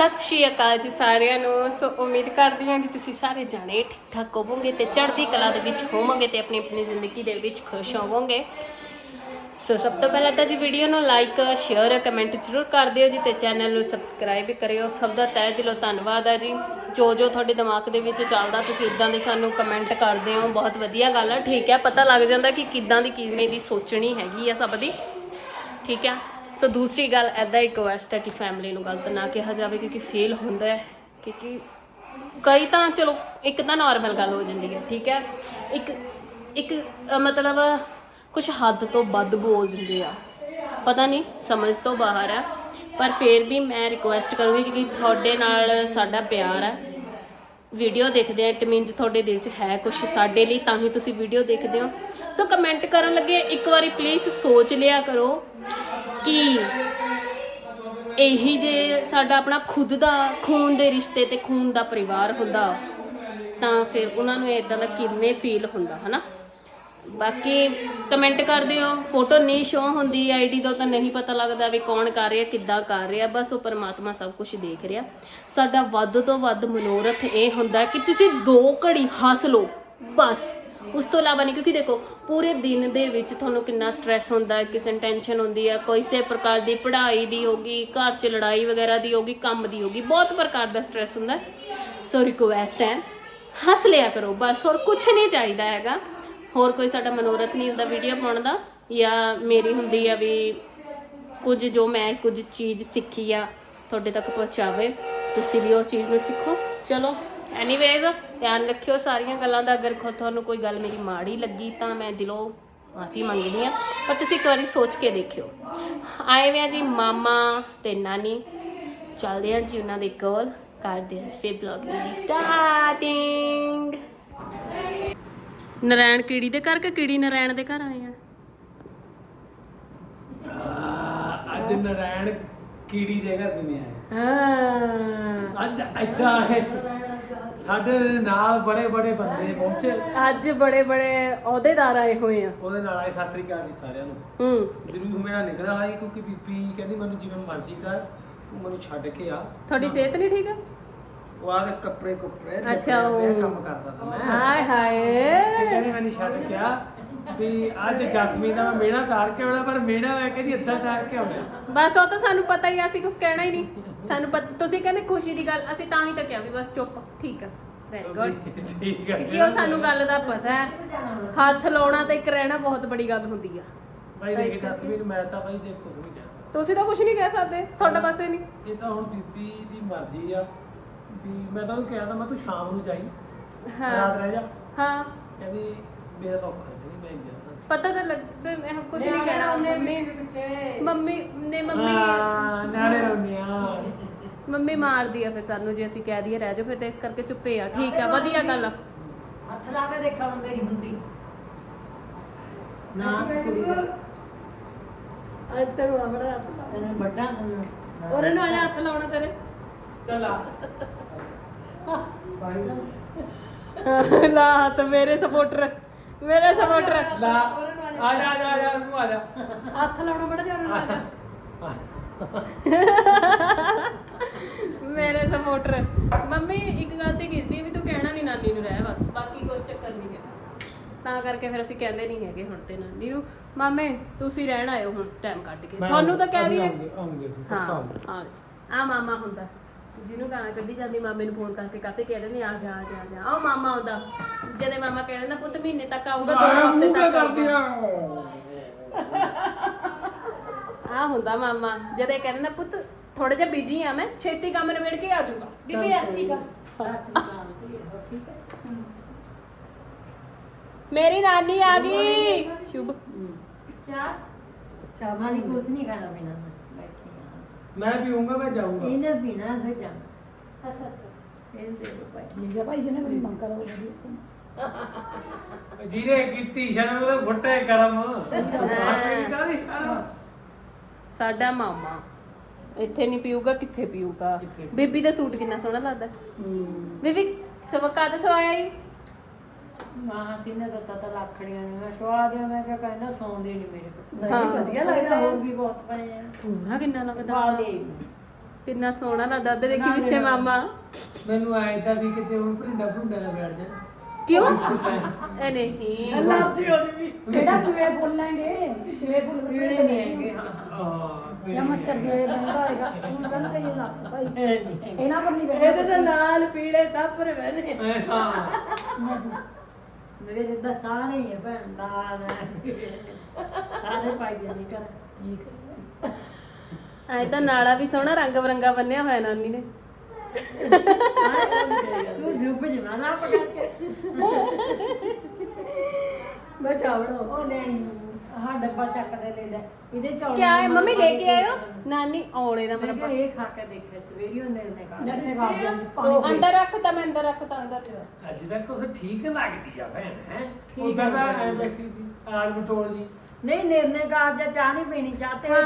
ਸਤਿ ਸ਼੍ਰੀ ਅਕਾਲ ਜੀ ਸਾਰਿਆਂ ਨੂੰ। ਸੋ ਉਮੀਦ ਕਰਦੀ ਹਾਂ ਜੀ ਤੁਸੀਂ ਸਾਰੇ ਜਾਣੇ ਠੀਕ ਠਾਕ ਹੋਵੋਗੇ ਤੇ ਚੜ੍ਹਦੀ ਕਲਾ ਦੇ ਵਿੱਚ ਹੋਵੋਗੇ ਤੇ ਆਪਣੀ ਆਪਣੀ ਜ਼ਿੰਦਗੀ ਦੇ ਵਿੱਚ ਖੁਸ਼ ਹੋਵੋਗੇ। ਸੋ ਸਭ ਤੋਂ ਪਹਿਲਾਂ ਤਾਂ ਜੀ ਵੀਡੀਓ ਨੂੰ ਲਾਈਕ ਸ਼ੇਅਰ ਕਮੈਂਟ ਜ਼ਰੂਰ ਕਰ ਦਿਓ ਜੀ ਤੇ ਚੈਨਲ ਨੂੰ ਸਬਸਕ੍ਰਾਈਬ ਵੀ ਕਰਿਓ। ਸਭ ਦਾ ਤਹਿ ਦਿਲੋਂ ਧੰਨਵਾਦ ਹੈ ਜੀ। ਜੋ ਜੋ ਤੁਹਾਡੇ ਦਿਮਾਗ ਦੇ ਵਿੱਚ ਚੱਲਦਾ ਤੁਸੀਂ ਇਦਾਂ ਦੇ ਸਾਨੂੰ ਕਮੈਂਟ ਕਰਦੇ ਹੋ। ਬਹੁਤ ਵਧੀਆ ਗੱਲ ਆ। ਠੀਕ ਹੈ ਪਤਾ ਲੱਗ ਜਾਂਦਾ ਕਿ ਕਿੱਦਾਂ ਦੀ ਕਿਵੇਂ ਦੀ ਸੋਚਣੀ ਹੈਗੀ ਆ ਸਭ ਦੀ। ਠੀਕ ਹੈ ਸੋ ਦੂਸਰੀ ਗੱਲ ਐਦਾਂ ਰਿਕੁਐਸਟ ਹੈ ਕਿ ਫੈਮਿਲੀ ਨੂੰ ਗਲਤ ਨਾ ਕਿਹਾ ਜਾਵੇ ਕਿਉਂਕਿ ਫੇਲ ਹੁੰਦਾ ਹੈ ਕਿਉਂਕਿ ਕਈ ਤਾਂ ਚਲੋ ਇੱਕ ਤਾਂ ਨਾਰਮਲ ਗੱਲ ਹੋ ਜਾਂਦੀ ਹੈ ਠੀਕ ਹੈ? ਇੱਕ ਇੱਕ ਅ, ਮਤਲਬ ਕੁਝ ਹੱਦ ਤੋਂ ਵੱਧ ਬੋਲ ਦਿੰਦੇ ਆ। ਪਤਾ ਨਹੀਂ ਸਮਝ ਤੋਂ ਬਾਹਰ ਹੈ ਪਰ ਫੇਰ ਵੀ ਮੈਂ ਰਿਕੁਐਸਟ ਕਰੂੰਗੀ ਕਿਉਂਕਿ ਤੁਹਾਡੇ ਨਾਲ ਸਾਡਾ ਪਿਆਰ ਹੈ। ਵੀਡੀਓ ਦੇਖਦੇ ਆ ਇਟ ਮੀਨਸ ਤੁਹਾਡੇ ਦਿਲ 'ਚ ਹੈ ਕੁਝ ਸਾਡੇ ਲਈ ਤਾਂ ਹੀ ਤੁਸੀਂ ਵੀਡੀਓ ਦੇਖਦੇ ਹੋ। ਸੋ ਕਮੈਂਟ ਕਰਨ ਲੱਗੇ ਇੱਕ ਵਾਰੀ ਪਲੀਜ਼ ਸੋਚ ਲਿਆ ਕਰੋ। ਕਿ ਇਹੀ ਜੇ ਸਾਡਾ ਆਪਣਾ ਖੁਦ ਦਾ ਖੂਨ ਦੇ ਰਿਸ਼ਤੇ ਤੇ ਖੂਨ ਦਾ ਪਰਿਵਾਰ ਹੁੰਦਾ, ਤਾਂ ਫਿਰ ਉਹਨਾਂ ਨੂੰ ਇਦਾਂ ਦਾ ਕਿੰਨੇ ਫੀਲ ਹੁੰਦਾ, ਹਨਾ? ਬਾਕੀ ਕਮੈਂਟ ਕਰ ਦਿਓ ਫੋਟੋ ਨਹੀਂ ਸ਼ੋ ਹੁੰਦੀ ਆਈਡੀ ਤੋਂ ਤਾਂ ਨਹੀਂ ਪਤਾ ਲੱਗਦਾ ਵੀ ਕੌਣ ਕਰ ਰਿਹਾ, ਕਿੱਦਾਂ ਕਰ ਰਿਹਾ, ਬਸ ਉਹ ਪਰਮਾਤਮਾ ਸਭ ਕੁਝ ਦੇਖ ਰਿਹਾ। ਸਾਡਾ ਵੱਧ ਤੋਂ ਵੱਧ ਮਨੋਰਥ ਇਹ ਹੁੰਦਾ ਕਿ ਤੁਸੀਂ ਦੋ ਘੜੀ ਹੱਸ ਲਓ, ਬਸ। ਉਸ ਤੋਂ ਇਲਾਵਾ ਨਹੀਂ, ਕਿਉਂਕਿ ਦੇਖੋ, ਪੂਰੇ ਦਿਨ ਦੇ ਵਿੱਚ ਤੁਹਾਨੂੰ ਕਿੰਨਾ ਸਟ੍ਰੈਸ ਹੁੰਦਾ ਹੈ, ਕਿਸੇ ਨੂੰ ਟੈਨਸ਼ਨ ਹੁੰਦੀ ਹੈ ਕਿਸੇ ਪ੍ਰਕਾਰ ਦੀ ਪੜ੍ਹਾਈ ਦੀ ਹੋਗੀ ਘਰ 'ਚ ਲੜਾਈ ਵਗੈਰਾ ਦੀ ਹੋਗੀ ਕੰਮ ਦੀ ਹੋਗੀ ਬਹੁਤ ਪ੍ਰਕਾਰ ਦਾ ਸਟ੍ਰੈਸ ਹੁੰਦਾ ਸੋ ਰਿਕੁਐਸਟ ਹੈ, ਹੱਸ ਲਿਆ ਕਰੋ ਬਸ, ਹੋਰ ਕੁਝ ਨਹੀਂ ਚਾਹੀਦਾ ਹੈਗਾ। ਹੋਰ ਕੋਈ ਸਾਡਾ ਮਨੋਰਥ ਨਹੀਂ ਹੁੰਦਾ ਵੀਡੀਓ ਪਾਉਣ ਦਾ, ਜਾਂ ਮੇਰੀ ਹੁੰਦੀ ਆ ਵੀ ਕੁਝ ਜੋ ਮੈਂ ਕੁਝ ਚੀਜ਼ ਸਿੱਖੀ ਆ, ਤੁਹਾਡੇ ਤੱਕ ਪਹੁੰਚਾਵੇ, ਤੁਸੀਂ ਵੀ ਉਹ ਚੀਜ਼ ਨੂੰ ਸਿੱਖੋ। ਚਲੋ ਐਨੀਵੇਜ਼ ਧਿਆਨ ਰੱਖਿਓ ਸਾਰੀਆਂ ਗੱਲਾਂ ਦਾ ਅਗਰ ਤੁਹਾਨੂੰ ਕੋਈ ਗੱਲ ਮੇਰੀ ਮਾੜੀ ਲੱਗੀ ਤਾਂ ਮੈਂ ਦਿਲੋਂ ਮਾਫੀ ਮੰਗਦੀ ਆ ਪਰ ਤੁਸੀਂ ਇੱਕ ਵਾਰੀ ਸੋਚ ਕੇ ਦੇਖਿਓ। ਆਏ ਵੇ ਜੀ ਮਾਮਾ ਤੇ ਨਾਨੀ। ਚੱਲਦੇ ਆ ਜੀ ਉਹਨਾਂ ਦੇ ਕੋਲ। ਕਰਦੇ ਆ ਜੀ ਫਿਰ ਬਲੌਗਿੰਗ ਦੀ ਸਟਾਰਟਿੰਗ ਨਰਾਇਣ ਕੀੜੀ ਦੇ ਘਰ ਕਿ ਕੀੜੀ ਨਰਾਇਣ ਦੇ ਘਰ ਆਏ ਆ? ਅੱਜ ਨਰਾਇਣ ਕੀੜੀ ਦੇ ਘਰ ਆਏ? ਹਾਂ। ਅੱਜ ਐਦਾਂ ਹੈ। ਸਾਡੇ ਨਾਲ ਬੜੇ ਬੜੇ ਬੰਦੇ ਪਹੁੰਚੇ। ਅੱਜ ਬੜੇ ਬੜੇ ਅਹੁਦੇਦਾਰ ਆਏ ਹੋਏ ਆ। ਉਹਦੇ ਨਾਲ ਆਏ ਸਤਿ ਸ੍ਰੀ ਅਕਾਲ ਜੀ ਸਾਰਿਆਂ ਨੂੰ। ਹੂੰ। ਜਰੂਰ ਮੇਰਾ ਨਿਕਲਿਆ ਆਈ ਕਿਉਂਕਿ ਬੀਬੀ ਕਹਿੰਦੀ ਮੈਨੂੰ ਜਿਵੇਂ ਮਰਜ਼ੀ ਕਰ ਤੂੰ ਮੈਨੂੰ ਛੱਡ ਕੇ ਆ। ਤੁਹਾਡੀ ਸਿਹਤ ਨਹੀਂ ਠੀਕ? ਆ ਉਹ ਆਦੇ ਕੱਪੜੇ ਕੁੱਪੜੇ ਅੱਛਾ, ਉਹ- ਕੰਮ ਕਰਦਾ ਸੀ ਮੈਂ। ਹਾਏ ਹਾਏ। ਕਹਿੰਦੀ ਮੈਨੂੰ ਛੱਡ ਕੇ ਆ। ਵੀ ਅੱਜ ਜ਼ਖਮੀ ਦਾ ਮੇੜਾ ਤਾਰ ਕੇ ਆਉਣਾ ਪਰ ਮੇੜਾ ਮੈਂ ਕਹਿੰਦੀ ਇੱਦਾਂ ਤਾਰ ਕੇ ਆਉਣਾ। ਬਸ ਉਹ ਤਾਂ ਸਾਨੂੰ ਪਤਾ ਹੀ ਆ ਅਸੀਂ ਕੁਝ ਕਹਿਣਾ ਹੀ ਨਹੀਂ। ਸਾਨੂੰ ਪਤਾ ਤੁਸੀਂ ਕਹਿੰਦੇ ਖੁਸ਼ੀ ਦੀ ਗੱਲ ਅਸੀਂ ਤਾਂ ਹੀ ਤਾਂ ਕਿਹਾ ਵੀ ਬਸ ਚੁੱਪ ਠੀਕ ਆ ਵੈਰੀ ਗੁੱਡ ਠੀਕ ਹੈ ਕਿਉਂਕਿ ਉਹ ਸਾਨੂੰ ਗੱਲ ਦਾ ਪਤਾ ਹੈ ਹੱਥ ਲਾਉਣਾ ਤੇ ਇੱਕ ਰਹਿਣਾ ਬਹੁਤ ਬੜੀ ਗੱਲ ਹੁੰਦੀ ਆ। ਭਾਈ ਤਾਂ ਇਸ ਦੇਖ ਕਰਕੇ- ਜ਼ਖਮੀ ਨੂੰ ਮੈਂ ਤਾਂ ਭਾਈ ਦੇਖ ਕੁਝ ਨਹੀਂ ਕਹਿ। ਤੁਸੀਂ ਤਾਂ ਕੁਝ ਨਹੀਂ ਕਹਿ ਸਕਦੇ ਤੁਹਾਡਾ ਪਾਸੇ ਨਹੀਂ। ਇਹ ਤਾਂ ਹੁਣ ਬੀਬੀ ਦੀ ਮਰਜ਼ੀ ਆ। ਵੀ ਮੈਂ ਤਾਂ ਉਹਨੂੰ ਕਿਹਾ ਤਾਂ ਮੈਂ ਤੂੰ ਸ਼ਾਮ ਨੂੰ ਜਾਈ। ਹਾਂ। ਰਾਤ ਰਹਿ ਜਾ। ਹਾਂ। ਕਹਿੰਦੀ ਮੇਰਾ ਤਾਂ ਔਖਾ ਨਹੀਂ ਮੈਂ ਗਿਆ ਪਤਾ ਤਾਂ ਲੱਗਦਾ ਮੈਂ ਕੁਝ ਨਹੀਂ ਕਹਿਣਾ ਮੰਮੀ ਮੰਮੀ ਨੇ ਮੰਮੀ ਹਾਂ ਨਾਲੇ ਰੋਣੀਆਂ ਮੰਮੀ ਮਾਰਦੀ ਆ ਫਿਰ ਸਾਨੂੰ ਜੇ ਅਸੀਂ ਕਹਿ ਦਈਏ ਰਹਿ ਜਾਓ ਫਿਰ ਤਾਂ ਇਸ ਕਰਕੇ ਚੁੱਪੇ ਆ। ਠੀਕ ਆ ਵਧੀਆ ਗੱਲ ਆ। ਹੱਥ ਲਾ ਕੇ ਦੇਖਾ ਹੁਣ ਮੇਰੀ ਹੁੰਦੀ ਨਾ ਕੁੜੀ ਅੱਜ ਤੈਨੂੰ ਆਵੜਾ ਹੱਥ ਤੈਨੂੰ ਵੱਡਾ ਤੈਨੂੰ ਉਹਨੇ ਨੂੰ ਆਇਆ ਹੱਥ ਲਾਉਣਾ ਤੇਰੇ। ਚੱਲ ਆ। ਲਾ ਹੱਥ ਮੇਰੇ ਸਪੋਰਟਰ। ਮੇਰੇ ਸਪੋਰਟਰ ਲਾ। ਆ ਜਾ ਆ ਜਾ ਆ ਜਾ ਤੂੰ ਆ ਜਾ। ਹੱਥ ਲਾਉਣਾ ਬੜਾ ਜ਼ੋਰ ਨਾਲ ਮੇਰੇ ਸਪੋਰਟਰ ਮੰਮੀ ਇੱਕ ਗੱਲ ਤੇ ਕੀਤੀ ਵੀ ਤੂੰ ਕਹਿਣਾ ਨਹੀਂ ਨਾਨੀ ਨੂੰ ਰਹਿ ਬਸ। ਬਾਕੀ ਕੁਝ ਚੱਕਰ ਨਹੀਂ ਹੈਗਾ। ਤਾਂ ਕਰਕੇ ਫਿਰ ਅਸੀਂ ਕਹਿੰਦੇ ਨਹੀਂ ਹੈਗੇ ਹੁਣ ਤੇ ਨਾਨੀ ਨੂੰ। ਮਾਮੇ ਤੁਸੀਂ ਰਹਿਣ ਆਇਓ ਹੁਣ ਟਾਈਮ ਕੱਢ ਕੇ। ਤੁਹਾਨੂੰ ਤਾਂ ਕਹਿ ਦਈਏ। ਆਉਂਗੇ, ਹਾਂ ਆ ਮਾਮਾ ਹੁੰਦਾ। ਜਿਹਨੂੰ ਗਾਣਾ ਕੱਢੀ ਜਾਂਦੀ ਮਾਮੇ ਨੂੰ ਫੋਨ ਕਰਕੇ ਕਾਤੇ ਕਹਿ ਦਿੰਦੇ ਆ ਜਾ ਆ ਜਾ ਆ ਜਾ। ਆਹ ਮਾਮਾ ਆਉਂਦਾ। ਜਦੇ ਮਾਮਾ ਕਹਿ ਦਿੰਦਾ ਪੁੱਤ ਮਹੀਨੇ ਤੱਕ ਆਊਗਾ ਦੋ ਹਫ਼ਤੇ ਮੂੰਹ ਕਿਆ ਤੱਕ ਕਰਦੀ ਆਊਗਾ ਆ? ਆ ਹੁੰਦਾ ਮਾਮਾ। ਜਦੇ ਕਹਿ ਦਿੰਦਾ ਪੁੱਤ ਥੋੜਾ ਜਿਹਾ ਬਿਜ਼ੀ ਆ ਮੈਂ ਛੇਤੀ ਕੰਮ ਨਿਬੇੜ ਕੇ ਆ ਜਾਊਗਾ। ਬੀਬੀ ਅੱਛੀ ਕਾ ਮੇਰੀ ਨਾਨੀ ਆ ਗਈ। ਸ਼ੁਭ। ਚਾਹ? ਚਾਹ ਪਾਣੀ ਕੁਛ ਨਹੀਂ ਖਾਣਾ ਪੀਣਾ। ਮੈਂ ਪੀਊਂਗਾ ਮੈਂ ਜਾਊਂਗਾ। ਇਹਨੇ ਪੀਣਾ ਫਿਰ ਜਾਣਾ ਅੱਛਾ ਅੱਛਾ। ਇਹ ਦੇ ਭਾਈ। ਲਿਖਿਆ ਭਾਈ ਜੀ ਨੇ ਬੜੀ ਮੰਗ ਕਰਾ ਉਹਦੀ ਜਿਹਨੇ ਕੀਤੀ ਸ਼ਰਮ ਉਹਦੇ ਫੁੱਟੇ ਕਰਮ। ਆਪਣੀ ਕਾਹਦੀ ਸ਼ਰਮ ਸਾਡਾ ਮਾਮਾ ਇੱਥੇ ਨਹੀਂ ਪੀਊਗਾ ਕਿੱਥੇ ਪੀਊਗਾ? ਕਿੱਥੇ? ਬੀਬੀ ਦਾ ਸੂਟ ਕਿੰਨਾ ਸੋਹਣਾ ਲੱਗਦਾ। ਬੀਬੀ ਸਵਕਾ ਦਾ ਸਵਾਇਆ ਹੀ ਮਾਂ ਸੀ ਨੇ ਦਿੱਤਾ ਤਾਂ ਲੱਖੜੀਆਂ ਨੇ ਮੈਂ ਸਵਾ ਦਿਓ ਮੈਂ ਕਿਹਾ ਕਹਿੰਦਾ ਸੌਂਦੇ ਨਹੀਂ ਮੇਰੇ ਕੋਲ। ਹਾਂ। ਵਧੀਆ ਲੱਗਦਾ ਹੋਰ ਵੀ ਬਹੁਤ ਪਏ ਆ। ਸੋਹਣਾ ਕਿੰਨਾ ਲੱਗਦਾ। ਵਾਲੇ ਕਿੰਨਾ ਸੋਹਣਾ ਲੱਗਦਾ ਉਧਰ ਦੇਖੀ ਪਿੱਛੇ ਮਾਮਾ? ਮੈਨੂੰ ਆਏ ਤਾਂ ਵੀ ਕਿਤੇ ਹੁਣ ਭਰਿੰਡਾ ਭੁੰਡਾ ਨਾ ਬੈਠ ਜਾਣ। ਕਿਉਂ? ਇਹ ਨਹੀਂ। ਕਿਹੜਾ ਕਿਵੇਂ ਬੋਲਾਂਗੇ? ਕਿਵੇਂ ਬੋਲ ਪੀੜੇ ਨਹੀਂ ਹੈਗੇ ਹਾਂ। ਹਾਂ ਜਾਂ ਮੱਛਰ ਦੇ ਬੰਦਾ ਹੋਏਗਾ? ਹੁਣ ਕਹਿੰਦਾ ਤੇ ਇਹ ਦੱਸ ਭਾਈ। ਇਹਨਾਂ ਪਰ ਨਹੀਂ ਇਹਦੇ ਬੈਠਾ ਤੇ ਲਾਲ ਪੀਲੇ ਸਭ ਪਰ ਬਹਿਨੇ ਹਾਂ। ਮੇਰੇ ਜਿੱਦਾਂ ਸਾਰੇ ਹੀ ਆ ਭੈਣ ਲਾਲ ਸਾਰੇ ਪਾਈ ਜਾਂਦੀ ਕਰ ਐ ਤਾਂ ਨਾਲਾ ਵੀ ਸੋਹਣਾ ਰੰਗ ਬਰੰਗਾ ਬੰਨਿਆ ਹੋਇਆ ਨਾਨੀ ਨੇ। ਤੂੰ ਡੁੱਬ ਜਮਾ ਨਾ ਪਕੜ ਕੇ ਮੈਂ ਚਾਵੜਾ ਉਹ ਨਹੀਂ। ਆਹ ਡੱਬਾ ਚੱਕ ਦੇ ਲੈ ਲੈ। ਇਹਦੇ ਚੌਲ ਕਿਆ ਹੈ? ਮੰਮੀ ਲੈ ਕੇ ਆਇਓ। ਨਾਨੀ ਔਲੇ ਦਾ ਮੈਂ ਮਰਬਾ ਇਹ ਖਾ ਕੇ ਦੇਖਿਆ ਸਵੇਰੀ ਉਹਨੇ ਨੇ ਖਾ ਜੱਟ ਨੇ ਖਾ ਦਿਆ ਪਾਣੀ ਅੰਦਰ ਰੱਖਤਾ ਮੈਂ ਅੰਦਰ ਰੱਖਤਾ ਅੰਦਰ। ਅੱਜ ਤੱਕ ਉਸ ਠੀਕ ਲੱਗਦੀ ਆ ਭੈਣ ਹੈ? ਉਦਾਂ ਦਾ ਐ ਬੈਠੀ ਸੀ ਆਲ ਬਟੋਲ ਦੀ। ਨਹੀਂ ਨਿਰਨੇ ਕਾਜ ਜਾਂ ਚਾਹ ਨਹੀਂ ਪੀਣੀ ਚਾਹਤੇ ਹਾਂ,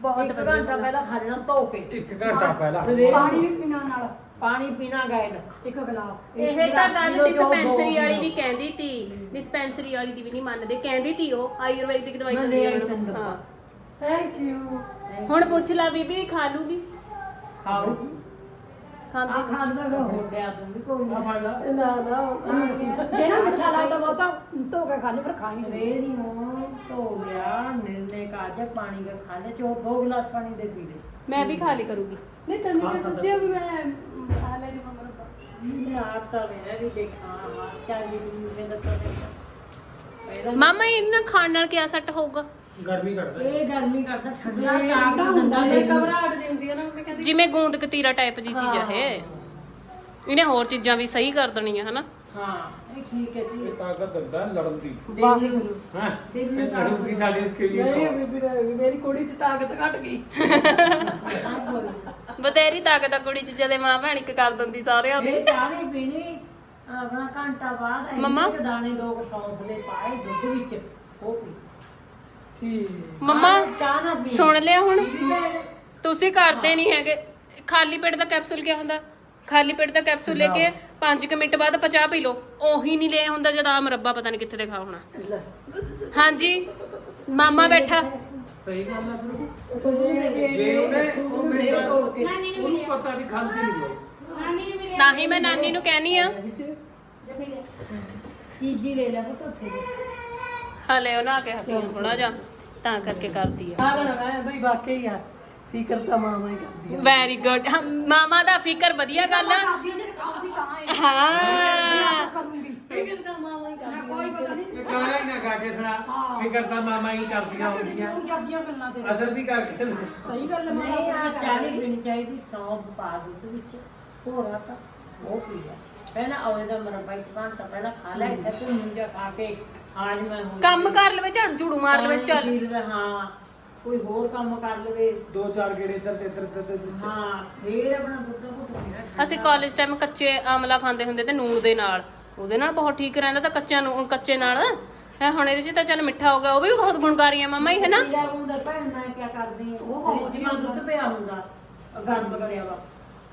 ਬਹੁਤ ਇੱਕ ਵਧੀਆ ਘੰਟਾ ਪਹਿਲਾਂ ਖਾ ਲੈਣਾ ਧੋ ਕੇ। ਇੱਕ ਘੰਟਾ ਪਹਿਲਾਂ। ਸਵੇਰੇ ਪਾਣੀ ਵੀ ਪੀਣਾ ਨਾਲ। ਪਾਣੀ ਪੀਣਾ ਗਾਇਡ ਇੱਕ ਗਲਾਸ। ਇਹ ਤਾਂ ਗੱਲ ਡਿਸਪੈਂਸਰੀ ਵਾਲੀ ਵੀ ਕਹਿੰਦੀ ਤੀ ਡਿਸਪੈਂਸਰੀ ਵਾਲੀ ਦੀ ਵੀ ਨਹੀਂ ਮੰਨਦੇ। ਕਹਿੰਦੀ ਤੀ ਉਹ ਆਯੁਰਵੈਦਿਕ ਦਵਾਈ ਮੈਂ ਲੈ ਆਈ। ਤੈਨੂੰ ਹਾਂ। ਥੈਂਕ ਯੂ ਹੁਣ ਪੁੱਛ ਲੈ ਬੀਬੀ ਵੀ ਖਾ ਲੂਗੀ? ਖਾਓ। ਖਾਂਦੀ ਖਾਂਦਾ ਨਾ ਹੋ ਗਿਆ। ਤੂੰ ਵੀ ਕੋਈ ਆ ਫੜ ਲਾ। ਨਾ ਨਾ ਨਾ ਜੇ ਨਾ ਮਿੱਠਾ ਲੱਗਦਾ ਬਹੁਤਾ ਧੋ ਕੇ ਖਾ ਲਈ ਪਰ ਖਾਣੀ ਨਹੀਂ। ਸਵੇਰੀ ਨੂੰ ਧੋ ਲਿਆ ਨਿਰਨੇ ਕਾਜ ਪਾਣੀ ਦਾ ਖਾ ਲਿਆ ਚੋ ਦੋ ਗਲਾਸ ਪਾਣੀ ਦੇ ਪੀ ਲੈ ਮੈਂ ਵੀ ਖਾ ਲਈ ਕਰੂਗੀ। ਨਹੀਂ ਤੈਨੂੰ ਕਿ ਸੱਚੇ ਵੀ ਮੈਂ ਮਾਮਾ ਇਹਨਾਂ ਖਾਣ ਨਾਲ ਕੀ ਸੱਟ ਹੋਊਗਾ? ਗਰਮੀ ਕੱਢਦਾ ਇਹ ਗਰਮੀ ਕਰਦਾ ਠੰਡਾ ਤਾਕ ਹੁੰਦਾ ਘਬਰਾਹਟ ਦਿੰਦੀ ਹੈ ਨਾ ਮੈਂ ਕਹਿੰਦੀ ਜਿਵੇਂ ਗੂੰਦ ਕਤੀਰਾ ਟਾਈਪ ਜੀ ਚੀਜ਼ ਆ ਇਹ। ਇਹਨੇ ਹੋਰ ਚੀਜ਼ਾਂ ਵੀ ਸਹੀ ਕਰ ਦੇਣੀਆਂ ਹਨਾ? ਹਾਂ। ਇਹ ਠੀਕ ਹੈ ਜੀ। ਤਾਕਤ ਦਿੰਦਾ ਲੜਨ ਦੀ। ਵਾਹਿਗੁਰੂ। ਹਾਂ? ਦਿਲ ਨੂੰ ਲੜੂਗੀ ਸਾਡੇ ਕੇ ਲਈ ਮੇਰੀ ਮੇਰੀ ਕੁੜੀ ਚ ਤਾਕਤ ਘਟ ਗਈ। ਬਤੇਰੀ ਤਾਕਤ ਆ ਕੁੜੀ ਚ ਜਦੇ ਮਾਂ ਭੈਣ ਇੱਕ ਕਰ ਦਿੰਦੀ ਸਾਰਿਆਂ ਦੇ। ਇਹ ਪੀਣੀ ਆਪਣਾ ਘੰਟਾ ਬਾਅਦ ਇੰਨੇ ਮੰਮਾ? ਕੁ ਦਾਣੇ ਦੋ ਕੁ ਸੌਂਫ ਦੇ ਪਾਏ ਦੁੱਧ ਵਿੱਚ ਉਹ ਪੀ। ਠੀਕ। ਮੰਮਾ ਚਾਹ ਨਾ ਪੀ। ਸੁਣ ਲਿਆ ਹੁਣ? ਲੈ। ਤੁਸੀਂ ਕਰਦੇ ਨਹੀਂ ਹੈਗੇ। ਖਾਲੀ ਪੇਟ ਦਾ ਕੈਪਸੂਲ ਕੀ ਹੁੰਦਾ? ਖਾਲੀ ਪੇਟ ਦਾ ਕੈਪਸੂਲ ਲੈ ਕੇ 5 ਮਿੰਟ ਬਾਅਦ ਪਚਾ ਪੀ ਲਓ। ਉਹੀ ਨਹੀਂ ਲਿਆ ਹੁੰਦਾ ਜਦ ਆ ਮਰੱਬਾ ਪਤਾ ਨਹੀਂ ਕਿੱਥੇ ਦੇ ਖਾ ਹੋਣਾ ਹਾਂਜੀ। ਮਾਮਾ ਬੈਠਾ। ਸਹੀ ਗੱਲ ਆ ਫਿਰ ਜੇ ਉਹਨੇ ਉਹ ਮੇਰੀ ਗੱਲ ਤੋੜ ਕੇ ਉਹਨੂੰ ਪਤਾ ਵੀ ਖਾਂਦੀ ਨਹੀਂ ਉਹ। ਤਾਂ ਹੀ ਮੈਂ ਨਾਨੀ ਨੂੰ ਕਹਿਨੀ ਆ। ਚੀਜ਼ੀ ਲੈ ਲੈ ਪੁੱਤ ਉੱਥੇ ਹਲੇ ਉਹ ਨਾ ਕੇ ਹੱਸੀ ਥੋੜਾ ਜਾ ਤਾਂ ਕਰਕੇ ਕਰਦੀ ਆ। ਪਾਗਲ ਮੈਂ ਬਈ ਵਾਕਈ ਆ। ਫਿਕਰ ਤਾਂ ਮਾਮਾ ਹੀ ਕਰਦੀ ਵੈਰੀ ਗੁੱਡ ਮਾਮਾ ਦਾ ਫਿਕਰ ਵਧੀਆ ਗੱਲ ਆ। ਕਰਦੀ ਜੇ ਖਾਉਂਦੀ ਤਾਂ ਹੈ। ਹਾਂ ਕਰੂੰਗੀ। ਫਿਕਰ ਤਾਂ ਮਾਮਾ ਹੀ ਮੈਂ ਕੋਈ ਪਤਾ ਨਹੀਂ ਇਹ ਗਾਣਾ ਹੀ ਨਾ ਗਾ ਕੇ ਸੁਣਾ। ਫਿਕਰ ਤਾਂ ਮਾਮਾ ਹੀ ਕਰਦੀਆਂ ਢਿੱਡ ਚ ਹੁੰਦੀਆਂ। ਨੂੰ ਜਾਂਦੀਆਂ ਗੱਲਾਂ ਤੇ। ਅਸਰ ਵੀ ਕਰਕੇ ਸਹੀ ਗੱਲ ਹੈ ਨਹੀਂ ਮਾਂ ਆ। ਚਾਹ ਨਹੀਂ ਪੀਣੀ ਚਾਹੀਦੀ ਸੌਂਫ ਪਾ ਦੁੱਧ ਵਿੱਚ। ਹੋਰਾ ਤਾਂ ਉਹ ਪੀ ਲੈ ਪਹਿਲਾਂ ਔਲੇ ਦਾ ਮਰਬਾ ਇੱਕ ਘੰਟਾ ਪਹਿਲਾਂ ਖਾ ਲੈ ਇੱਥੇ ਤੂੰ ਮੁੰਜਾ ਖਾ ਕੇ ਆਜ ਮੈਂ ਹੋ ਕੰਮ ਕਰ ਲਵੇ ਝੜ ਝੂੜੂ ਮਾਰ ਲਵੇ ਚੱਲ। ਹਾਂ। ਕੋਈ ਹੋਰ ਕੰਮ ਕਰ ਲਵੇ। ਦੋ ਚਾਰ ਗੇੜੇ ਇੱਧਰ ਤੇ ਇੱਧਰ ਤੇ ਇੱਧਰ ਹਾਂ ਫੇਰ ਆਪਣਾ ਦੁੱਧ ਘੁੱਟ ਪੀਣਾ ਅਸੀਂ ਕਾਲਜ ਟਾਈਮ ਕੱਚੇ ਆਮਲਾ ਖਾਂਦੇ ਹੁੰਦੇ ਤੇ ਨੂਣ ਦੇ ਨਾਲ। ਉਹਦੇ ਨਾਲ ਬਹੁਤ ਠੀਕ ਰਹਿੰਦਾ ਤਾਂ ਕੱਚਿਆਂ ਨੂੰ ਕੱਚੇ ਨਾਲ। ਹੈ ਹੁਣ ਇਹਦੇ ਚ ਤਾਂ ਚੱਲ ਮਿੱਠਾ ਹੋ ਗਿਆ ਉਹ ਵੀ ਬਹੁਤ ਗੁਣਕਾਰੀ ਆ ਮਾਮਾ ਹੀ ਹੈ ਨਾ? ਪੀਲਾ ਹੁੰਦਾ ਭੈਣ ਮੈਂ ਕੀ ਕਰਦੀ ਉਹ ਹੋ ਜਿਵੇਂ ਦੁੱਧ ਪਿਆ ਹੁੰਦਾ ਗਰਮ ਕਰਿਆ ਵਾ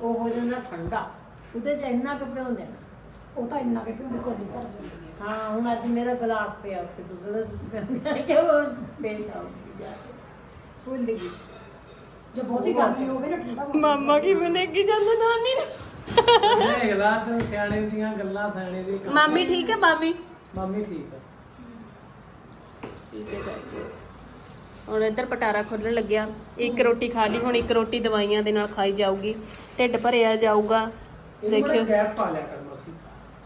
ਉਹ ਹੋ ਜਾਂਦਾ ਠੰਡਾ। ਉਹਦੇ ਚ ਇੰਨਾ ਕੁ ਨਾ ਉਹ ਤਾਂ ਇੰਨਾ ਕਿ ਪਿੰਡ ਕੋਲ ਨਹੀਂ ਭਰ ਜਾਂਦੀ ਹੈ ਹਾਂ ਹੁਣ ਅੱਜ ਮੇਰਾ ਗਲਾਸ ਪਿਆ ਉੱਥੇ ਦੁੱਧ ਦਾ। ਦੁੱਧ ਪਿਆ ਕਿ ਉਹ ਬੇਟਾਉਂਦੀ ਜਾ ਕੇ ਭੁੱਲ ਗਈ ਜੇ ਬਹੁਤੀ ਕਰਦੀ ਹੋਵੇ ਨਾ ਠੰਡਾ ਮਾਮਾ ਕਿਵੇਂ ਦੇਖੀ ਜਾਂਦਾ ਨਾਨੀ ਨੂੰ? ਦੇਖ ਲਾ ਤੂੰ ਸਿਆਣੇ ਦੀਆਂ ਗੱਲਾਂ ਸਿਆਣੇ ਦੀ ਮਾਮੀ ਠੀਕ ਹੈ ਮਾਮੀ? ਮੰਮੀ ਠੀਕ ਆ ਠੀਕ ਹੈ ਚਾਹੀਦੀ ਹੁਣ ਇੱਧਰ ਪਟਾਰਾ ਖੋਲਣ ਲੱਗਿਆ। ਇੱਕ ਰੋਟੀ ਖਾ ਲਈ ਹੁਣ ਇੱਕ ਰੋਟੀ ਦਵਾਈਆਂ ਦੇ ਨਾਲ ਖਾਈ ਜਾਊਗੀ। ਢਿੱਡ ਭਰਿਆ ਜਾਊਗਾ। ਦੇਖਿਓ। ਦੇਖਿਓ ਗੈਪ ਪਾ ਲਿਆ ਕਰ ਮਾਸੀ।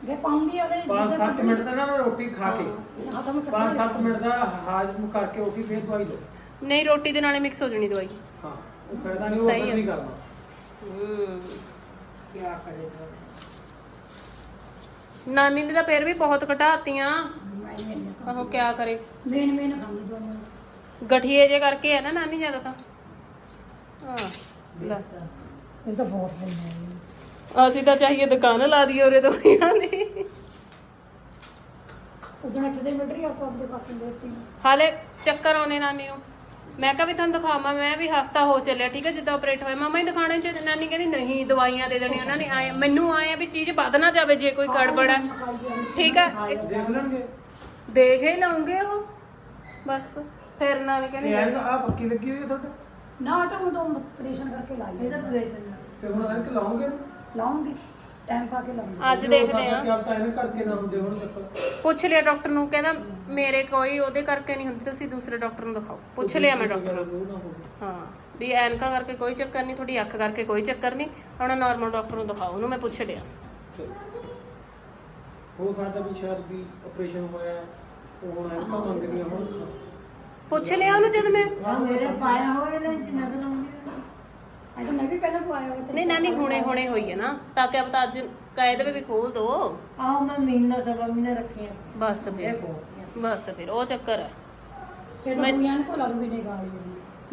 ਵੇ ਪਾਉਂਦੀ ਉਹਦੇ 5-7 ਮਿੰਟ ਦਾ ਨਾ ਰੋਟੀ ਖਾ ਕੇ। ਹਾਂ ਤਾਂ ਮੈਂ ਕੱਢਾ 5-7 ਮਿੰਟ ਦਾ ਹਾਜ਼ਮ ਕਰਕੇ ਰੋਟੀ ਫੇਰ ਦਵਾਈ ਲਓ ਨਹੀਂ ਰੋਟੀ ਦੇ ਨਾਲੇ ਮਿਕਸ ਹੋ ਜਣੀ ਦਵਾਈ। ਹਾਂ ਉਹ ਫਾਇਦਾ ਨਹੀਂ ਉਹ ਸਹੀ ਅਸਰ ਹੈ। ਨਹੀਂ ਕਰਨਾ ਹੂੰ। ਕੀ ਕਰੇ ਨਾਨੀ ਨੇ ਤਾਂ ਫਿਰ ਵੀ ਬਹੁਤ ਘਟਾਤੀਆਂ। ਉਹ ਕਿਆ ਕਰੇ। ਮੇਨ ਮੇਨ ਦੋਨੋਂ ਗਠੀਏ ਜੇ ਕਰਕੇ ਆ ਨਾ ਨਾਨੀ ਜ਼ਿਆਦਾ ਤਾਂ। ਹਾਂ ਲੈ। ਇਹ ਤਾਂ ਬਹੁਤ ਬੰਦਾ ਅਸੀਂ ਤਾਂ ਚਾਹੀਏ ਦੁਕਾਨ ਲਾ ਦਈਏ ਉਰੇ ਦਵਾਈਆਂ ਦੀ। ਉਦੋਂ ਇੱਥੇ ਦੇ ਮਿਲਟਰੀ ਹਸਪਤਾਲ ਦੇ ਪਾਸੇ ਦੇਤੀ ਹਾਲੇ ਚੱਕਰ ਆਉਣੇ ਨਾਨੀ ਨੂੰ। ਮੈਂ ਕਿਹਾ ਵੀ ਤੁਹਾਨੂੰ ਦਿਖਾਵਾਂ ਮੈਂ ਵੀ ਹਫਤਾ ਹੋ ਚੱਲਿਆ ਠੀਕ ਹੈ ਜਿੱਦਾਂ ਆਪਰੇਟ ਹੋਇਆ। ਮਾਮਾ ਹੀ ਦਿਖਾਣੇ ਚ ਨਾਨੀ ਕਹਿੰਦੀ ਨਹੀਂ ਦਵਾਈਆਂ ਦੇ ਦੇਣੀਆਂ ਉਹਨਾਂ ਨੇ ਆਏ ਮੈਨੂੰ ਆਏ ਆ ਵੀ ਚੀਜ਼ ਵੱਧ ਨਾ ਜਾਵੇ ਜੇ ਕੋਈ ਗੜਬੜ ਹੈ ਠੀਕ ਹੈ ਦੇਖ ਲੈਣਗੇ। ਦੇਖ ਹੀ ਲਉਂਗੇ ਉਹ। ਬਸ ਫਿਰ ਨਾਨੀ ਕਹਿੰਦੀ ਯਾਰ ਆ ਪੱਕੀ ਲੱਗੀ ਹੋਈ ਹੈ ਤੁਹਾਡੇ? ਨਾ ਤਾਂ ਉਹ ਤਾਂ ਆਪਰੇਸ਼ਨ ਕਰਕੇ ਲਾਈ ਇਹਦਾ ਪ੍ਰੈਸ਼ਨ ਤੇ ਹੁਣ ਹਰ ਇੱਕ ਲਾਉਂਗੇ? ਲਾਉਂਗੀ। ਟਾਈਮ ਪਾ ਕੇ ਲਾਉਂਗੀ ਅੱਜ ਦੇਖਦੇ ਆ ਕਿਆ ਤਾਂ ਇਹਨੇ ਕਰਕੇ ਨਾ ਹੁੰਦੇ ਹੁਣ ਚੱਕਰ। ਪੁੱਛ ਲਿਆ ਡਾਕਟਰ ਨੂੰ ਕਹਿੰਦਾ ਮੇਰੇ ਕੋਈ ਉਹਦੇ ਕਰਕੇ ਨਹੀਂ ਹੁੰਦੀ ਤੁਸੀਂ ਦੂਸਰੇ ਡਾਕਟਰ ਨੂੰ ਦਿਖਾਓ। ਪੁੱਛ ਲਿਆ ਮੈਂ ਡਾਕਟਰ ਨੂੰ। ਉਹ ਨਾ ਹੋਵੇ ਹਾਂ ਵੀ ਐਨਕਾ ਕਰਕੇ ਕੋਈ ਚੱਕਰ ਨਹੀਂ ਤੁਹਾਡੀ ਅੱਖ ਕਰਕੇ ਕੋਈ ਚੱਕਰ ਨਹੀਂ ਹੁਣ ਨਾਰਮਲ ਡਾਕਟਰ ਨੂੰ ਦਿਖਾਓ ਉਹਨੂੰ ਮੈਂ ਪੁੱਛ ਲਿਆ। ਹੋ ਸਕਦਾ ਵੀ ਸ਼ਾਇਦ ਵੀ ਆਪਰੇਸ਼ਨ ਹੋਇਆ ਹੈ, ਉਹ ਹੁਣ ਐਨਕਾਂ ਮੰਗਦੀਆਂ ਹੁਣ। ਪੁੱਛ ਲਿਆ ਉਹਨੂੰ ਜਦ ਮੈਂ। ਮੇਰੇ ਪਾਇਆ ਹੋਏ ਨੇ ਜਿੰਨਾ ਤਾਂ ਮੈਂ ਵੀ ਪਹਿਲਾਂ ਪਵਾਇਆ ਹੋਇਆ ਤੇ ਨਹੀਂ ਹੁਣੇ ਹੁਣੇ ਹੋਈ ਹੈ ਨਾ। ਤਾਂ ਕਿ ਪਤਾ ਅੱਜ ਕਹਿ ਦੇਵੇ ਵੀ ਖੋਲ ਦੋ। ਆਹ ਮੈਂ ਮਹੀਨਾ ਸਵਾ ਮਹੀਨਾ ਰੱਖੀਆਂ। ਬਸ ਇਹ ਫਿਰ ਬਸ ਫਿਰ ਉਹ ਚੱਕਰ ਹੈ ਫਿਰ ਤਾਂ ਦੁਨੀਆ ਨੂੰ ਲੂਗੀ ਨਹੀਂ ਗਾਲੀ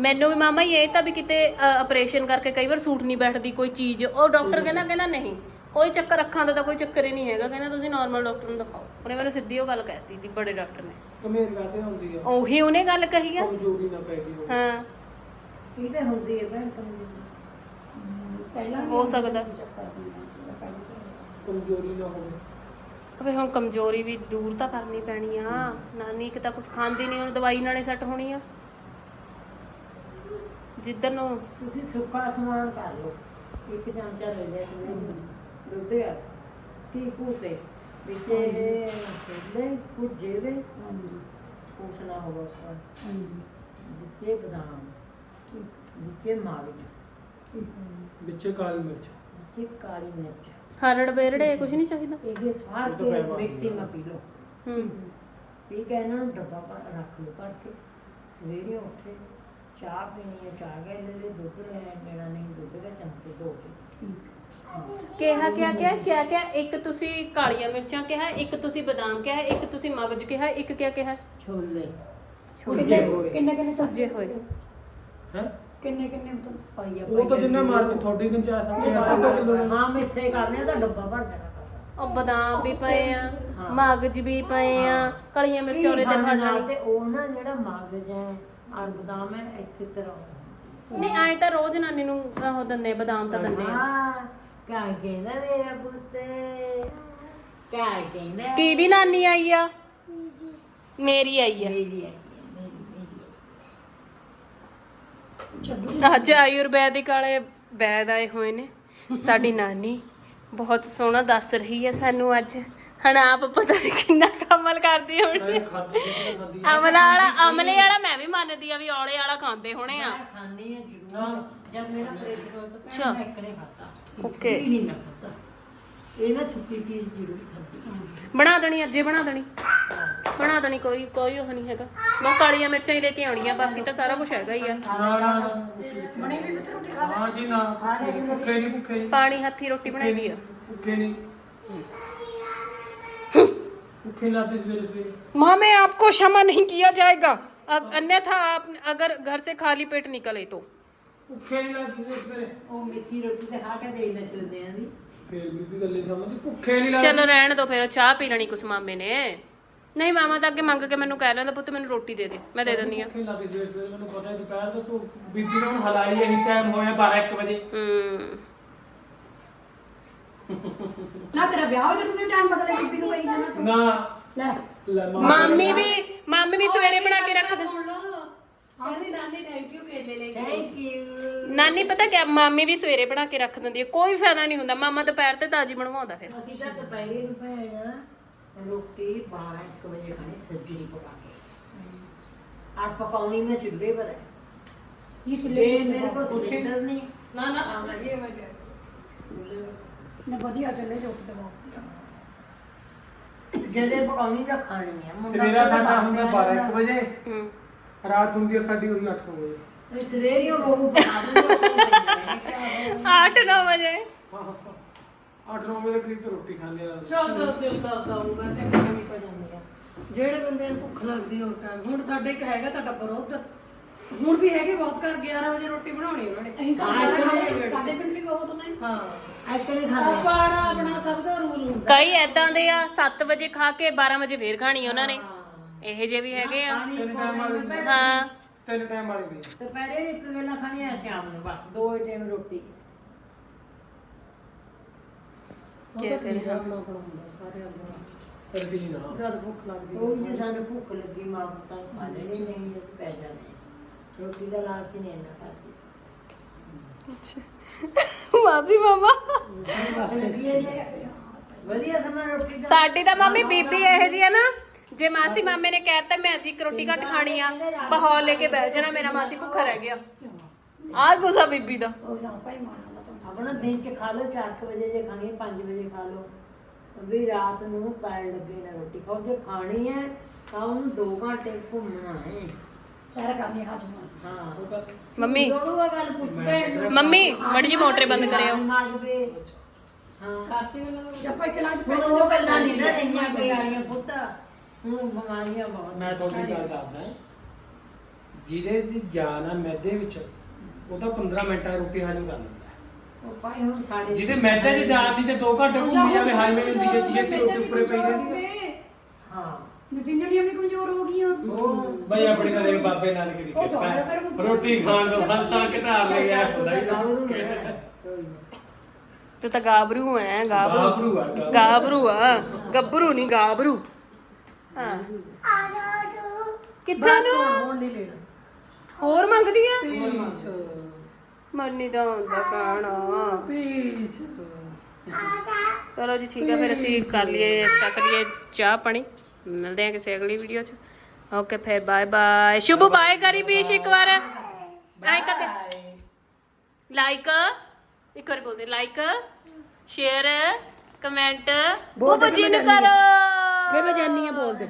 ਮੈਨੂੰ ਵੀ ਮਾਮਾ ਇਹ ਤਾਂ ਵੀ ਕਿਤੇ ਆਪਰੇਸ਼ਨ ਕਰਕੇ ਕਈ ਵਾਰ ਸੂਟ ਨਹੀਂ ਬੈਠਦੀ ਕੋਈ ਚੀਜ਼। ਉਹ ਡਾਕਟਰ ਕਹਿੰਦਾ ਕਹਿੰਦਾ ਨਹੀਂ ਕੋਈ ਚੱਕਰ ਅੱਖਾਂ ਦਾ ਤਾਂ ਕੋਈ ਚੱਕਰ ਹੀ ਨਹੀਂ ਹੈਗਾ। ਕਹਿੰਦਾ ਤੁਸੀਂ ਨਾਰਮਲ ਡਾਕਟਰ ਨੂੰ ਦਿਖਾਓ। ਉਹਨੇ ਮੈਨੂੰ ਸਿੱਧੀ ਉਹ ਗੱਲ ਕਹਿਤੀ ਸੀ ਬੜੇ ਡਾਕਟਰ ਨੇ। ਕਮੇਰ ਹੁੰਦੀ ਆ। ਉਹੀ ਉਹਨੇ ਗੱਲ ਕਹੀ ਆ। ਕਮਜ਼ੋਰੀ ਨਾ ਪੈ ਗਈ ਹੋਵੇ। ਹਾਂ। ਇਹ ਤੇ ਹੁੰਦੀ ਹੈ ਭੈਣ ਕਮਜ਼ੋਰੀ ਪਹਿਲਾਂ ਹੋ ਸਕਦਾ। ਕਮਜ਼ੋਰੀ ਨਾ ਹੋਵੇ। ਅਬੇ ਹੁਣ ਕਮਜ਼ੋਰੀ ਵੀ ਦੂਰ ਤਾਂ ਕਰਨੀ ਪੈਣੀ ਆ। ਨਾਨੀ ਇੱਕ ਤਾਂ ਕੁਝ ਖਾਂਦੀ ਨਹੀਂ ਹੁਣ ਦਵਾਈ ਨਾਲੇ ਸੈੱਟ ਹੋਣੀ ਆ। ਜਿੱਦਨ ਨੂੰ ਤੁਸੀਂ ਸੁੱਕਾ ਸਮਾਨ ਕਰ ਲਓ। ਇੱਕ ਚਮਚਾ ਲੈ ਲਿਆ ਸਵੇਰੇ ਦੁੱਧ ਆ ਕੀ ਕੂਤੇ ਵਿੱਚ ਇਹ ਛੋਲੇ ਭੁੱਜੇ ਦੇ। ਕੁਛ ਨਾ ਹੋਵੇ ਉਸ ਦਾ। ਹਾਂਜੀ। ਵਿੱਚੇ ਬਦਾਮ। ਵਿੱਚੇ ਹੈ ਵਿੱਚੇ ਕਾਲੀ ਮਿਰਚ। ਵਿੱਚੇ ਕਾਲੀ ਮਿਰਚ। ਹਰੜ ਬੇਰੜੇ ਕੁਝ ਨਹੀਂ ਚਾਹੀਦਾ? ਇਹ ਸਾਰ ਕੇ ਮਿਕਸੀ ਮਾ ਪੀ ਲਓ। ਹੂੰ। ਪੀ ਕੇ ਇਹਨਾਂ ਨੂੰ ਡੱਬਾ ਪਾ ਰੱਖ ਲਓ ਭਰ ਕੇ। ਸਵੇਰੇ ਉੱਠੇ ਚਾਹ ਪੀਣੀ ਹੈ ਚਾਹ ਗਏ ਲੈ ਲੈ ਦੁੱਧ ਲੈ ਲੈਣਾ ਨਹੀਂ ਦੁੱਧ ਦਾ ਚਮਚੇ ਦੋ ਕੇ। ਠੀਕ। ਕਿਹਾ ਕਿਹਾ ਕਿਹਾ ਕਿਹਾ ਕਿਹਾ ਇੱਕ ਤੁਸੀਂ ਕਾਲੀਆਂ ਮਿਰਚਾਂ ਕਿਹਾ ਇੱਕ ਤੁਸੀਂ ਬਦਾਮ ਕਿਹਾ ਇੱਕ ਤੁਸੀਂ ਮਗਜ ਕਿਹਾ ਇੱਕ ਕਿਆ ਕਿਹਾ? ਛੋਲੇ। ਛੋਲੇ। ਕਿੰਨੇ ਕਿੰਨੇ ਕਿੰਨੇ ਸੱਜੇ ਹੋਏ। ਹੈ? ਕਿੰਨੇ ਕਿੰਨੇ ਮਤਲਬ ਪਾਈਆ ਉਹ ਤਾਂ ਜਿੰਨਾ ਮਰਜ਼ੀ ਤੁਹਾਡੀ ਗੁੰਜਾਇਸ਼ ਸਮਝੇ ਅੱਧਾ ਕਿਲੋ। ਲੈ ਹਾਂ ਮਿੱਸੇ ਕਰਨੇ ਤਾਂ ਡੱਬਾ ਭਰ ਦੇਣਾ ਕਸਾ ਉਹ ਬਦਾਮ ਵੀ ਪਏ ਆ ਹਾਂ। ਮਗਜ ਵੀ ਪਏ ਆ ਕਾਲੀਆਂ ਮਿਰਚਾਂ ਉਹਦੇ ਤੇ ਫੜ ਲੈਣੀ। ਤੇ ਉਹ ਨਾ ਜਿਹੜਾ ਮਗਜ ਹੈ ਔਰ ਬਦਾਮ ਹੈ ਇੱਕ ਤਰ੍ਹਾਂ ਨਹੀਂ ਆਏ ਤਾਂ ਰੋਜ਼ ਨਾਨੀ ਨੂੰ ਉਹ ਦਿੰਦੇ ਆ, ਬਦਾਮ ਤਾਂ ਦਿੰਦੇ ਆ। ਹਾਂ ਕਾ ਕਹਿੰਦਾ ਮੇਰਾ ਪੁੱਤ ਕਾ ਕਹਿੰਦਾ ਕਿਹਦੀ ਨਾਨੀ ਆਈ ਆ? ਮੇਰੀ ਆਈ ਆ ਮੇਰੀ ਮੇਰੀ ਅੱਜ ਆਯੁਰਵੈਦਿਕ ਵਾਲੇ ਵੈਦ ਆਏ ਹੋਏ ਨੇ। ਸਾਡੀ ਨਾਨੀ ਬਹੁਤ ਸੋਹਣਾ ਦੱਸ ਰਹੀ ਹੈ ਸਾਨੂੰ ਅੱਜ। ਹਣ ਆਪ ਪਤਾ ਨਹੀਂ ਕਿੰਨਾ ਕਮਲ ਕਰਦੀ ਹੋਣੀ। ਅਮਲਾ ਵਾਲਾ ਅਮਲੇ ਵਾਲਾ ਮੈਂ ਵੀ ਮੰਨਦੀ ਆ ਵੀ ਔਲੇ ਵਾਲਾ ਖਾਂਦੇ ਹੋਣੇ ਆ। ਖਾਣੀ ਹੈ ਜ਼ਰੂਰ। ਜਦ ਮੇਰਾ ਪ੍ਰੈਸ਼ਰ ਹੋ ਤਾਂ। ਮੈਂ ਇਕੜੇ ਖਾਤਾ ਓਕੇ। ਨਹੀਂ ਖਾਤਾ ਇਹ ਨਾ ਸੁੱਕੀ ਚੀਜ਼ ਜ਼ਰੂਰ ਖਾਦੀ ਬਣਾ ਦੇਣੀ ਅੱਜੇ ਬਣਾ ਦੇਣੀ ਬਣਾ ਦੇਣੀ ਕੋਈ ਕੋਈ ਉਹ ਨਹੀਂ ਹੈਗਾ ਮੈਂ ਕਾਲੀਆਂ ਮਿਰਚਾਂ ਹੀ ਲੈ ਕੇ ਆਉਣੀਆਂ ਬਾਕੀ ਤਾਂ ਸਾਰਾ ਕੁਝ ਹੈਗਾ ਹੀ ਆ ਨਾ ਨਾ ਨਾ ਬਣੀ ਵੀ ਮਿੱਤਰ ਰੋਟੀ ਖਾ ਹਾਂ ਜੀ ਨਾ ਭੁੱਖੇ ਨਹੀਂ ਭੁੱਖੇ ਨਹੀਂ ਪਾਣੀ ਹੱਥੀ ਰੋਟੀ ਬਣਾਈ ਵੀ ਆ ਭੁੱਖੇ ਨਹੀਂ ਭੁੱਖੇ ਲਾਤੇ ਸਵੇਰੇ ਸਵੇਰੇ माँ में आपको क्षमा नहीं किया जाएगा अग- अन्यथा आप अगर घर से खाली पेट निकले तो ਭੁੱਖੇ ਨਹੀਂ ਲਾਤੇ ਸਵੇਰੇ ਸਵੇਰੇ ਉਹ ਮਿੱਠੀ ਰੋਟੀ ਤੇ ਖਾ ਕੇ ਦੇ ਲੈ ਚਲਦੇ ਆਂ ਦੀ ਫੇਰ ਗੱਲੇ ਭੁੱਖੇ ਨਹੀਂ ਚਲੋ ਰਹਿਣ ਦੋ ਫਿਰ ਚਾਹ ਪੀ ਲੈਣੀ ਕੁਛ ਮਾਮੇ ਨੇ। ਨਹੀਂ ਮਾਮਾ ਤਾਂ ਅੱਗੇ ਮੰਗ ਕੇ ਮੈਨੂੰ ਕਹਿ ਲੈਂਦਾ ਪੁੱਤ ਮੈਨੂੰ ਰੋਟੀ ਦੇ ਦੇ ਮੈਂ ਦੇ ਦਿੰਦੀ ਆ ਭੁੱਖੇ ਲਾਤੇ ਸਵੇਰੇ ਸਵੇਰੇ ਮੈਨੂੰ ਪਤਾ ਹੈ ਦੁਪਹਿਰ ਤੋਂ ਤੂੰ ਬੀਬੀ ਨੂੰ ਹਲਾਈ ਇਹੀ ਟਾਈਮ ਹੋਇਆ 12 1 ਵਜੇ। ਹੂੰ। ਨਾ ਤੇਰਾ ਵਿਆਹ ਹੋ ਜਦੋਂ ਟਾਈਮ ਬਦਲੇ ਬੀਬੀ ਨੂੰ ਕਹੀ ਜਾਣਾ ਤੂੰ। ਨਾ। ਲੈ। ਲੈ ਮਾਂ ਮਾਮੀ ਵੀ ਮਾਮੀ ਵੀ ਸਵੇਰੇ ਬਣਾ ਕੇ ਰੱਖ ਦੇ। ਥੈਂਕ ਯੂ ਨਾਨੀ ਪਤਾ ਕਿਆ ਮਾਮੀ ਵੀ ਸਵੇਰੇ ਬਣਾ ਕੇ ਰੱਖ ਦਿੰਦੀ ਹੈ ਕੋਈ ਫਾਇਦਾ ਨਹੀਂ ਹੁੰਦਾ ਮਾਮਾ ਦੁਪਹਿਰ ਤੇ ਤਾਜੀ ਬਣਵਾਉਂਦਾ ਫਿਰ। ਅਸੀਂ ਤਾਂ ਦੁਪਹਿਰੇ ਨੂੰ ਭੈਣ ਰੋਟੀ 12 1 ਵਜੇ ਖਾਣੀ ਸੱਜਰੀ ਪਕਾ ਕੇ। ਆਟ ਪਕਾਉਣੀ ਮੈਂ ਚੁੱਲ੍ਹੇ ਪਰ ਹੈ। ਇਹ ਚੁੱਲ੍ਹੇ ਤੇ ਮੇਰੇ ਕੋਲ ਸਿਲੰਡਰ ਨਹੀਂ। ਨਾ ਨਾ ਨਾ ਵਧੀਆ ਚੱਲੇ ਜੋ ਤੇ ਜਦੇ ਪਕਾਉਣੀ ਤਾਂ ਖਾਣੀ ਹੈ ਮੁੰਡਾ ਸਵੇਰਾ ਸਾਡਾ ਹੁੰਦਾ ਬਾਹਰ 12 1 ਵਜੇ। ਹੂੰ। ਰਾਤ ਹੁੰਦੀ ਹੈ ਸਾਡੀ ਉਹੀ 8 ਵਜੇ ਇਹ ਸਵੇਰੇ ਹੀ ਉਹ ਬਹੂ ਪਕਾ ਦੂੰਗੀ 8 9 ਵਜੇ 8 9 ਵਜੇ ਕਰੀਬ ਤੋਂ ਰੋਟੀ ਖਾਂਦੇ ਆ ਚਲ ਚਲ ਦਿਲ ਕਰਦਾ ਹੋਊਗਾ ਚੰਗਾ ਵੀ ਪੈ ਜਾਂਦੀ ਆ ਜਿਹੜੇ ਬੰਦੇ ਨੂੰ ਭੁੱਖ ਲੱਗਦੀ ਉਸ ਟਾਈਮ ਹੁਣ ਸਾਡੇ ਇੱਕ ਹੈਗਾ ਤਾਂ ਟੱਬਰ ਉੱਧਰ ਹੁਣ ਵੀ ਹੈਗੇ ਬਹੁਤ ਘਰ 11 ਵਜੇ ਰੋਟੀ ਬਣਾਉਣੀ ਉਹਨਾਂ ਨੇ ਅਸੀਂ ਤਾਂ ਹਾਂ, ਖਾਂਦੇ, ਸਾਡੇ ਪਿੰਡ ਵੀ ਬਹੁਤ ਨੇ ਹਾਂ ਐਕੜੇ ਖਾਣੇ ਆਪਣਾ ਆਪਣਾ ਸਭ ਦਾ ਰੂਲ ਹੁੰਦਾ ਕਈ ਐਦਾਂ ਦੇ ਆ 7 ਵਜੇ ਖਾ ਕੇ 12 ਵਜੇ ਫੇਰ ਖਾਣੀ ਉਹਨਾਂ ਨੇ ਇਹੋ ਜਿਹੇ ਵੀ ਹੈਗੇ ਆ। ਪਾਣੀ ਤਿੰਨ ਟਾਈਮ ਵਾਲੀ ਵੀ। ਹਾਂ। ਤਿੰਨ ਟਾਈਮ ਵਾਲੀ ਵੀ। ਦੁਪਹਿਰੇ ਇੱਕ ਗੱਲਾਂ ਖਾਣੀ ਆ ਸ਼ਾਮ ਨੂੰ ਬਸ ਦੋ ਟਾਈਮ ਰੋਟੀ। ਠੀਕ ਆ, ਆਪਣਾ ਆਪਣਾ ਹੁੰਦਾ ਸਾਰੇ ਆਪਣਾ ਕੰਟੀਨ ਆ ਜਦ ਭੁੱਖ ਲੱਗਦੀ ਉਹ ਜੇ ਸਾਨੂੰ ਭੁੱਖ ਲੱਗੀ ਮਾਂ ਪੁੱਤਾਂ ਨੂੰ ਖਾ ਲੈਣੀ ਨਹੀਂ ਅਸੀਂ ਪੈ ਜਾਣੇ ਰੋਟੀ ਦਾ ਲਾਲਚ ਨਹੀਂ ਇੰਨਾ ਕਰਦੀ। ਮਾਸੀ ਮਾਮਾ। ਵਧੀਆ ਸਮਾਂ ਰੋਟੀ ਦਾ। ਸਾਡੀ ਤਾਂ ਮੰਮੀ ਬੀਬੀ ਇਹੋ ਜੀ ਆ ਨਾ। ਜੇ ਮਾਸੀ ਮਾਮੇ ਨੇ ਕਹਿਤਾ ਮੈਂ ਅੱਜ ਇੱਕ ਰੋਟੀ ਘੱਟ ਖਾਣੀ ਆ ਬਹਾਲ ਲੈ ਕੇ ਬਹਿ ਜਾਣਾ ਮੇਰਾ ਮਾਸੀ ਭੁੱਖਾ ਰਹਿ ਗਿਆ। ਆਹ ਗੁੱਸਾ ਬੀਬੀ ਦਾ। ਉਹ ਜਾਂ ਭਾਈ ਮਾਣਾ ਦਾ ਤਾਂ ਆਪਣਾ ਦਿਨ ਚ ਖਾ ਲਓ 4 ਵਜੇ ਜੇ ਖਾਣੀ ਹੈ 5 ਵਜੇ ਖਾ ਲਓ। ਵੀ ਰਾਤ ਨੂੰ ਪੈਣ ਲੱਗੇ ਨਾ ਰੋਟੀ ਖਾਓ। ਜੇ ਖਾਣੀ ਹੈ ਤਾਂ ਉਹਨੂੰ 2 ਘੰਟੇ ਘੁੰਮਣਾ ਹੈ ਸੈਰ ਕਰਨੀ ਹਾਜਮਾ ਹਾਂ। ਮੰਮੀ। ਦੋਨੋਂ ਗੱਲ ਪੁੱਛ ਭੈਣ ਨੂੰ ਮੰਮੀ ਮੜੀ ਜੀ ਮੋਟਰ ਬੰਦ ਕਰਿਓ। ਭਾਈ ਕਲਾਸ ਹੁਣ ਉਹ ਗੱਲਾਂ ਨਹੀਂ ਨਾ ਰਹੀਆਂ ਪਈ ਵਾਲੀਆਂ ਪੁੱਤ। ਹੁਣ ਬਿਮਾਰੀਆਂ ਬਹੁਤ ਮੈਂ ਤੁਹਾਡੀ ਗੱਲ ਦੱਸਦਾ। ਜਿਹਦੇ ਦੀ ਜਾਨ ਆ ਮੈਦੇ ਵਿੱਚ ਉਹ ਤਾਂ 15 ਮਿੰਟਾਂ ਰੋਟੀ ਹਾਜ਼ਮ ਕਰ ਲੈਂਦਾ ਉਹ ਭਾਈ ਹੁਣ ਸਾਡੇ ਜਿਹਦੇ ਮੈਦੇ 'ਚ ਜਾਨ ਦੀ ਤੇ 2 ਘੰਟੇ ਘੁੰਮੀ ਜਾਵੇ ਹਾਈਵੇ ਦੀ ਛੇਤੀ ਛੇਤੀ ਰੋਟੀ ਉੱਪਰੇ ਪਈ ਜਾਂਦੀ ਹੈ ਹਾਂ। ਮਸ਼ੀਨਰੀਆਂ ਵੀ ਕਮਜ਼ੋਰ ਹੋ ਗਈਆਂ। ਉਹ ਬਈ ਆਪਣੀ ਤਾਂ ਦੇਖ ਬਾਬੇ ਨਾਨਕ ਦੀ ਤਾਂ ਕਿਰਪਾ ਰੋਟੀ ਖਾਣ ਤੋਂ ਬਾਅਦ ਤਾਂ ਘਟਾ ਲਿਆ ਹੁੰਦਾ ਹੀ ਨਾ। ਨਾ ਤੂੰ ਤਾਂ ਗਾਬਰੂ ਐ ਗਾਬਰੂ। ਗਾਬਰੂ ਆ ਗਾਬਰੂ। ਗਾਬਰੂ ਆ ਗੱਭਰੂ ਨਹੀਂ ਗਾਬਰੂ। ਹਾਂ। ਕਿੱਦਾਂ ਨੂੰ? ਹੁਣ ਨਹੀਂ ਲੈਣਾ। ਹੋਰ ਮੰਗਦੀ ਆ? ਮਰਨੀ ਦਾ ਹੁੰਦਾ ਕਾਣਾ ਪੀਸ। ਚਲੋ ਜੀ ਠੀਕ ਹੈ ਫਿਰ ਅਸੀਂ ਕਰ ਲਈਏ ਛਕ ਲਈਏ ਚਾਹ ਪਾਣੀ। ਮਿਲਦੇ ਹਾਂ ਕਿਸੇ ਅਗਲੀ ਵੀਡੀਓ 'ਚ। ਓਕੇ ਫਿਰ ਬਾਏ ਬਾਏ ਸ਼ੁਭ ਬਾਏ ਕਰੀ ਪੀਸ਼ ਇੱਕ ਵਾਰ। ਲਾਈਕ ਕਰ ਦੇ। ਲਾਈਕ ਇੱਕ ਵਾਰ ਬੋਲਦੇ। ਲਾਈਕ ਸ਼ੇਅਰ ਕਮੈਂਟ ਬੂਬੂ ਜੀ ਨੂੰ ਕਰੋ। ਫਿਰ ਮੈਂ ਜਾਨੀ ਆ ਬੋਲ ਦੇ